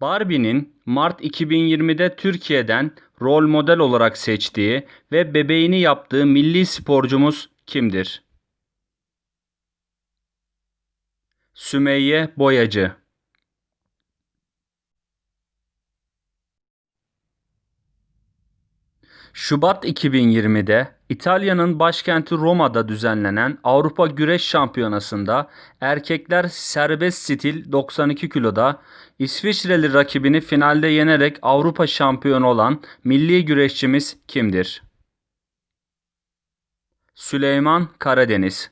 Barbie'nin Mart 2020'de Türkiye'den rol model olarak seçtiği ve bebeğini yaptığı milli sporcumuz kimdir? Sümeyye Boyacı Şubat 2020'de İtalya'nın başkenti Roma'da düzenlenen Avrupa Güreş Şampiyonası'nda erkekler serbest stil 92 kiloda İsviçreli rakibini finalde yenerek Avrupa şampiyonu olan milli güreşçimiz kimdir? Süleyman Karadeniz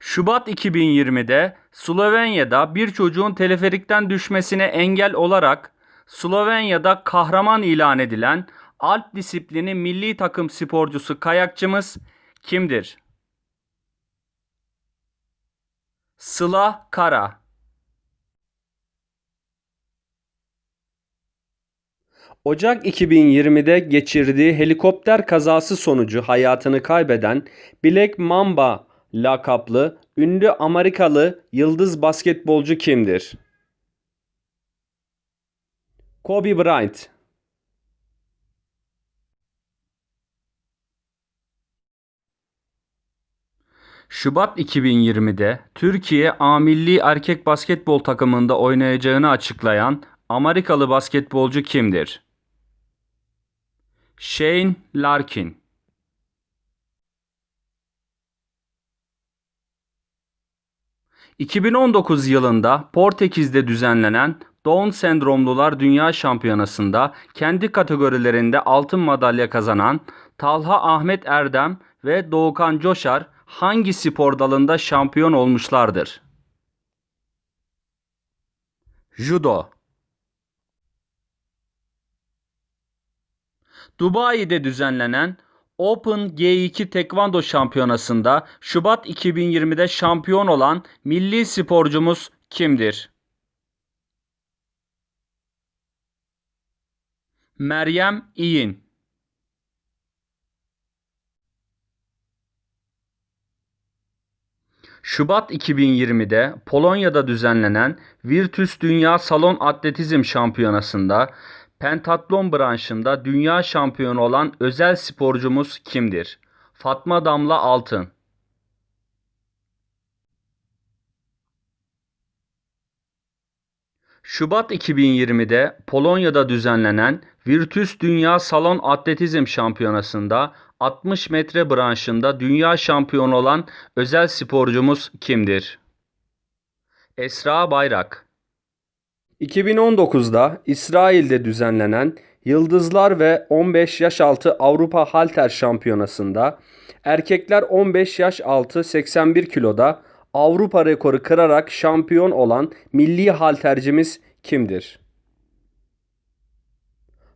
Şubat 2020'de Slovenya'da bir çocuğun teleferikten düşmesine engel olarak Slovenya'da kahraman ilan edilen Alp disiplini milli takım sporcusu kayakçımız kimdir? Sıla Kara Ocak 2020'de geçirdiği helikopter kazası sonucu hayatını kaybeden Black Mamba lakaplı ünlü Amerikalı yıldız basketbolcu kimdir? Kobe Bryant Şubat 2020'de Türkiye A milli erkek basketbol takımında oynayacağını açıklayan Amerikalı basketbolcu kimdir? Shane Larkin 2019 yılında Portekiz'de düzenlenen Down sendromlular Dünya Şampiyonası'nda kendi kategorilerinde altın madalya kazanan Talha Ahmet Erdem ve Doğukan Coşar hangi spor dalında şampiyon olmuşlardır? Judo Dubai'de düzenlenen Open G2 Tekvando Şampiyonası'nda Şubat 2020'de şampiyon olan milli sporcumuz kimdir? Meryem İyin Şubat 2020'de Polonya'da düzenlenen Virtus Dünya Salon Atletizm Şampiyonası'nda pentatlon branşında dünya şampiyonu olan özel sporcumuz kimdir? Fatma Damla Altın Şubat 2020'de Polonya'da düzenlenen Virtus Dünya Salon Atletizm Şampiyonası'nda 60 metre branşında dünya şampiyonu olan özel sporcumuz kimdir? Esra Bayrak 2019'da İsrail'de düzenlenen Yıldızlar ve 15 yaş altı Avrupa Halter Şampiyonası'nda erkekler 15 yaş altı 81 kiloda Avrupa rekoru kırarak şampiyon olan milli haltercimiz kimdir?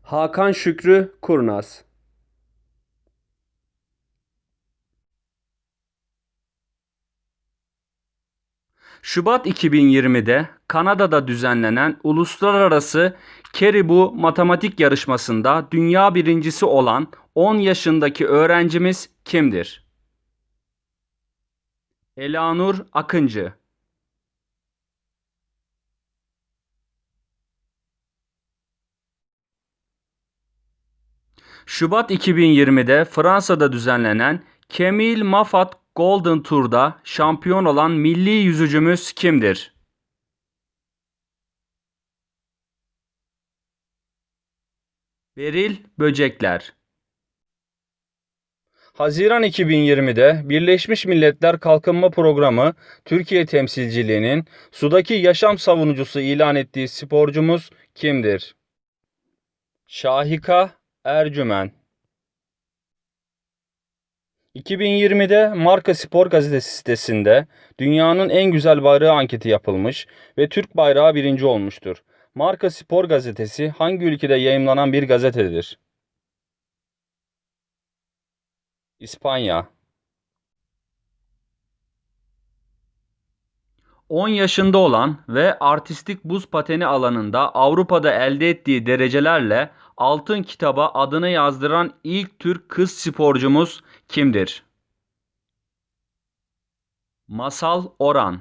Hakan Şükrü Kurnaz Şubat 2020'de Kanada'da düzenlenen Uluslararası Caribou Matematik Yarışması'nda dünya birincisi olan 10 yaşındaki öğrencimiz kimdir? Elanur Akıncı Şubat 2020'de Fransa'da düzenlenen Camille Maffat Golden Tour'da şampiyon olan milli yüzücümüz kimdir? Beril Böcekler Haziran 2020'de Birleşmiş Milletler Kalkınma Programı Türkiye temsilciliğinin sudaki yaşam savunucusu ilan ettiği sporcumuz kimdir? Şahika Ercümen 2020'de Marka Spor gazetesi sitesinde dünyanın en güzel bayrağı anketi yapılmış ve Türk bayrağı birinci olmuştur. Marka Spor gazetesi hangi ülkede yayımlanan bir gazetedir? İspanya 10 yaşında olan ve artistik buz pateni alanında Avrupa'da elde ettiği derecelerle Altın Kitaba adını yazdıran ilk Türk kız sporcumuz kimdir? Masal Oran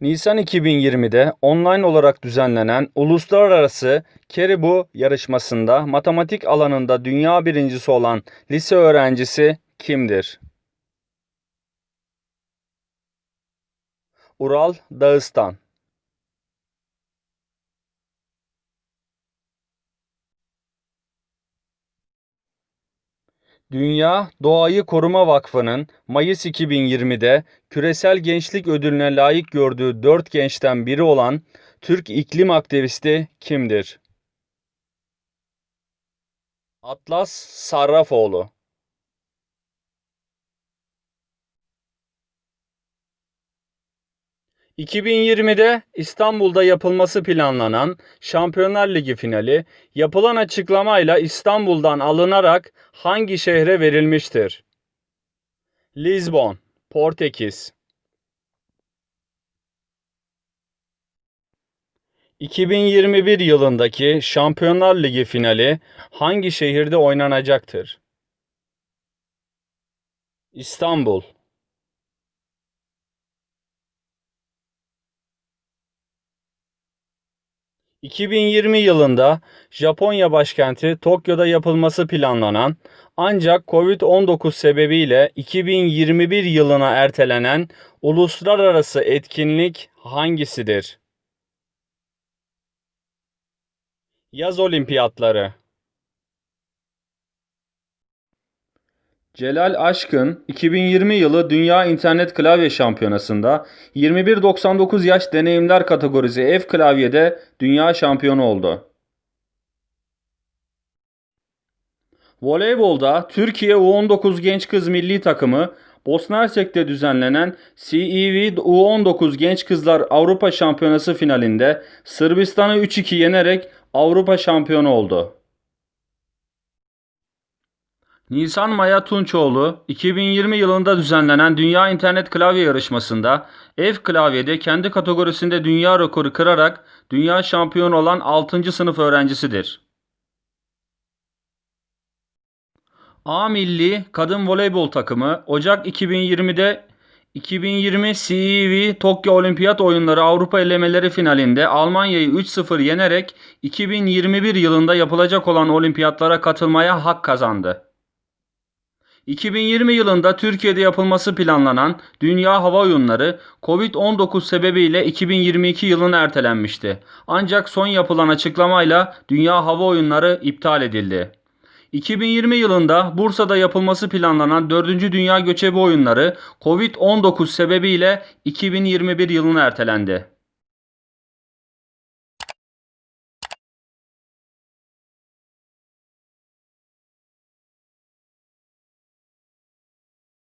Nisan 2020'de online olarak düzenlenen Uluslararası Caribou yarışmasında matematik alanında dünya birincisi olan lise öğrencisi kimdir? Ural Dağıstan Dünya Doğayı Koruma Vakfı'nın Mayıs 2020'de Küresel Gençlik Ödülüne layık gördüğü 4 gençten biri olan Türk iklim aktivisti kimdir? Atlas Sarrafoğlu ...2020'de İstanbul'da yapılması planlanan Şampiyonlar Ligi finali yapılan açıklamayla İstanbul'dan alınarak hangi şehre verilmiştir? Lisbon, Portekiz. 2021 yılındaki Şampiyonlar Ligi finali hangi şehirde oynanacaktır? İstanbul. ...2020 yılında Japonya başkenti Tokyo'da yapılması planlanan ancak Covid-19 sebebiyle 2021 yılına ertelenen uluslararası etkinlik hangisidir? Yaz Olimpiyatları Celal Aşkın 2020 yılı Dünya İnternet Klavye Şampiyonası'nda 21-99 yaş deneyimler kategorisi F klavyede dünya şampiyonu oldu. Voleybolda Türkiye U19 genç kız milli takımı Bosna Hersek'te düzenlenen CEV U19 genç kızlar Avrupa Şampiyonası finalinde Sırbistan'ı 3-2 yenerek Avrupa şampiyonu oldu. Nisan Maya Tunçoğlu 2020 yılında düzenlenen Dünya İnternet Klavye Yarışması'nda F klavyede kendi kategorisinde dünya rekoru kırarak dünya şampiyonu olan 6. sınıf öğrencisidir. A Milli Kadın Voleybol takımı Ocak 2020'de 2020 CEV Tokyo Olimpiyat Oyunları Avrupa elemeleri finalinde Almanya'yı 3-0 yenerek 2021 yılında yapılacak olan olimpiyatlara katılmaya hak kazandı. 2020 yılında Türkiye'de yapılması planlanan Dünya Hava Oyunları Covid-19 sebebiyle 2022 yılına ertelenmişti. Ancak son yapılan açıklamayla Dünya Hava Oyunları iptal edildi. 2020 yılında Bursa'da yapılması planlanan 4. Dünya Göçebe Oyunları Covid-19 sebebiyle 2021 yılına ertelendi.